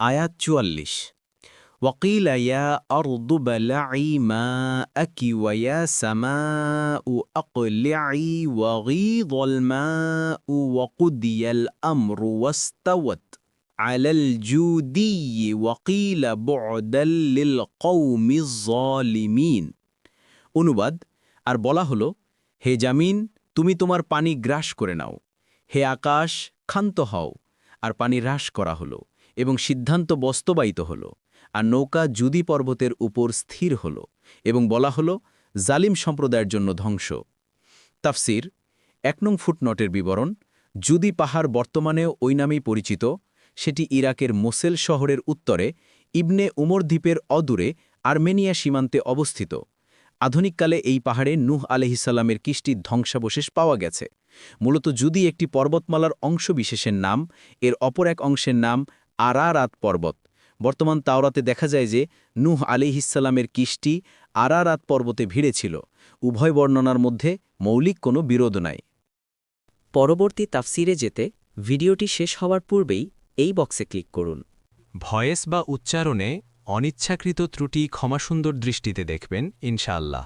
আয়াত চুয়াল্লিশ وقيل يا أرض بلعي ماءك ويا سماء أقلعي وغيض الماء وقضي الأمر واستوت على الجودي وقيل بعدا للقوم الظالمين অনুবাদ আর বলা হলো হে জামিন তুমি তোমার পানি গ্রাস করে নাও হে আকাশ ক্ষান্ত হও আর পানি হ্রাস করা হলো এবং সিদ্ধান্ত বাস্তবায়িত হল, আর নৌকা জুদি পর্বতের উপর স্থির হল এবং বলা হল, জালিম সম্প্রদায়ের জন্য ধ্বংস। তাফসির, এক নং ফুটনটের বিবরণ জুদি পাহাড় বর্তমানেও ওই নামেই পরিচিত, সেটি ইরাকের মোসেল শহরের উত্তরে ইবনে উমর দ্বীপের অদূরে আর্মেনিয়া সীমান্তে অবস্থিত। আধুনিককালে এই পাহাড়ে নুহ আলহিসাল্লামের কিষ্টির ধ্বংসাবশেষ পাওয়া গেছে। মূলত যদি একটি পর্বতমালার অংশবিশেষের নাম, এর অপর এক অংশের নাম আরারাত পর্বত। বর্তমান তাওরাতে দেখা যায় যে, নূহ আলিহিসাল্লামের কিষ্টি আরারাত পর্বতে ভিড়ে ছিল উভয় বর্ণনার মধ্যে মৌলিক কোনো বিরোধ নাই। পরবর্তী তাফসিরে যেতে ভিডিওটি শেষ হওয়ার পূর্বেই এই বক্সে ক্লিক করুন। ভয়েস বা উচ্চারণে অনিচ্ছাকৃত ত্রুটি ক্ষমাসুন্দর দৃষ্টিতে দেখবেন, ইনশাআল্লাহ।